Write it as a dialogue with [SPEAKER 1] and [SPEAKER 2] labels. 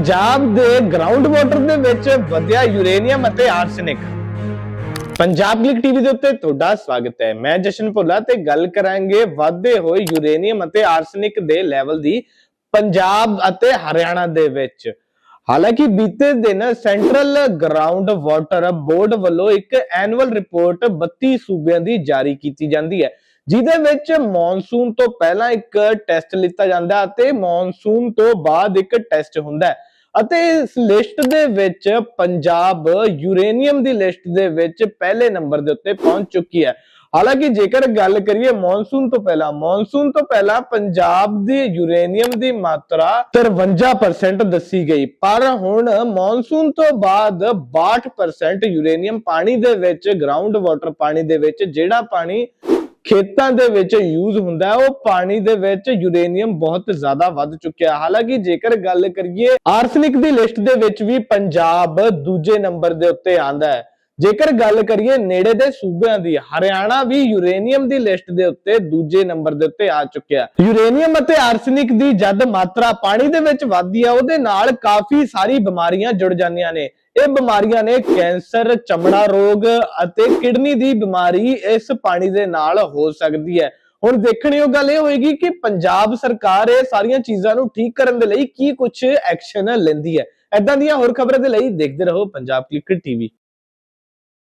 [SPEAKER 1] ਪੰਜਾਬ ਦੇ ground water ਦੇ ਵਿੱਚ ਵਧਿਆ ਯੂਰੇਨੀਅਮ ਅਤੇ ਆਰਸੈਨਿਕ ਪੰਜਾਬ ਕਲਿਕ ਟੀਵੀ ਦੇ ਉੱਤੇ ਤੁਹਾਡਾ ਸਵਾਗਤ ਹੈ। ਮੈਂ ਜਸ਼ਨ ਭੁੱਲਾ ਤੇ ਗੱਲ ਕਰਾਂਗੇ ਵਧਦੇ ਹੋਏ ਯੂਰੇਨੀਅਮ ਅਤੇ ਆਰਸੈਨਿਕ ਦੇ ਲੈਵਲ ਦੀ ਪੰਜਾਬ ਅਤੇ ਹਰਿਆਣਾ ਦੇ ਵਿੱਚ। ਹਾਲਾਂਕਿ ਬੀਤੇ ਦਿਨ ਸੈਂਟਰਲ ਗਰਾਊਂਡ ਵਾਟਰ ਬੋਰਡ ਵੱਲੋਂ ਇੱਕ ਐਨੂਅਲ ਰਿਪੋਰਟ 32 ਸੂਬਿਆਂ ਦੀ ਜਾਰੀ ਕੀਤੀ ਜਾਂਦੀ ਹੈ। ਜਿਹਦੇ ਵਿੱਚ ਮੌਨਸੂਨ ਤੋਂ ਪਹਿਲਾਂ ਇੱਕ ਟੈਸਟ ਲਿੱਤਾ ਜਾਂਦਾ ਅਤੇ ਮੌਨਸੂਨ ਤੋਂ ਬਾਅਦ ਇੱਕ ਟੈਸਟ ਹੁੰਦਾ ਹੈ। ਅਤੇ ਇਸ ਲਿਸਟ ਦੇ ਵਿੱਚ ਪੰਜਾਬ ਯੂਰੇਨੀਅਮ ਦੀ ਲਿਸਟ ਦੇ ਵਿੱਚ ਪਹਿਲੇ ਨੰਬਰ ਦੇ ਉੱਤੇ ਪਹੁੰਚ ਚੁੱਕੀ ਹੈ। ਹਾਲਾਂਕਿ ਜੇਕਰ ਗੱਲ ਕਰੀਏ ਮੌਨਸੂਨ ਤੋਂ ਪਹਿਲਾਂ, ਮੌਨਸੂਨ ਤੋਂ ਪਹਿਲਾਂ ਪੰਜਾਬ ਦੀ ਯੂਰੇਨੀਅਮ ਦੀ ਮਾਤਰਾ 53% ਦੱਸੀ ਗਈ। ਪਰ ਹੁਣ ਮੌਨਸੂਨ ਤੋਂ ਬਾਅਦ 62% ਯੂਰੇਨੀਅਮ ਪਾਣੀ ਦੇ ਵਿੱਚ ਗਰਾਊਂਡ ਵਾਟਰ ਪਾਣੀ ਦੇ ਵਿੱਚ, ਜਿਹੜਾ ਪਾਣੀ ਖੇਤਾਂ ਦੇ ਵਿੱਚ ਯੂਜ਼ ਹੁੰਦਾ ਉਹ ਪਾਣੀ ਦੇ ਵਿੱਚ ਯੂਰੇਨੀਅਮ ਬਹੁਤ ਜ਼ਿਆਦਾ ਵੱਧ ਚੁੱਕਿਆ। ਹਾਲਾਂਕਿ ਜੇਕਰ ਗੱਲ ਕਰੀਏ ਆਰਸਨਿਕ ਦੀ ਲਿਸਟ ਦੇ ਵਿੱਚ ਵੀ ਪੰਜਾਬ ਦੂਜੇ ਨੰਬਰ ਦੇ ਉੱਤੇ ਆਂਦਾ ਹੈ। ਜੇਕਰ ਗੱਲ ਕਰੀਏ ਨੇੜੇ ਦੇ ਸੂਬਿਆਂ ਦੀ, ਹਰਿਆਣਾ ਵੀ ਯੂਰੇਨੀਅਮ ਦੀ ਲਿਸਟ ਦੇ ਉੱਤੇ ਦੂਜੇ ਨੰਬਰ ਦੇ ਉੱਤੇ ਆ ਚੁੱਕਿਆ ਯੂਰੇਨੀਅਮ ਅਤੇ ਆਰਸੈਨਿਕ ਦੀ ਜਦ ਮਾਤਰਾ ਪਾਣੀ ਦੇ ਵਿੱਚ ਵੱਧਦੀ ਆ, ਉਹਦੇ ਨਾਲ ਕਾਫੀ ਸਾਰੀ ਬਿਮਾਰੀਆਂ ਜੁੜ ਜਾਂਦੀਆਂ ਨੇ। ਇਹ ਬਿਮਾਰੀਆਂ ਨੇ ਕੈਂਸਰ, ਚਮੜਾ ਰੋਗ ਅਤੇ ਕਿਡਨੀ ਦੀ ਬਿਮਾਰੀ ਇਸ ਪਾਣੀ ਦੇ ਨਾਲ ਹੋ ਸਕਦੀ ਹੈ। ਹੁਣ ਦੇਖਣਯੋਗ ਗੱਲ ਇਹ ਹੋਏਗੀ ਕਿ ਪੰਜਾਬ ਸਰਕਾਰ ਇਹ ਸਾਰੀਆਂ ਚੀਜ਼ਾਂ ਨੂੰ ਠੀਕ ਕਰਨ ਦੇ ਲਈ ਕੀ ਕੁਝ ਐਕਸ਼ਨ ਲੈਂਦੀ ਹੈ। ਐਦਾਂ ਦੀਆਂ ਹੋਰ ਖਬਰਾਂ ਦੇ ਲਈ ਦੇਖਦੇ ਰਹੋ ਪੰਜਾਬ ਕਲਿੱਕ ਟੀਵੀ।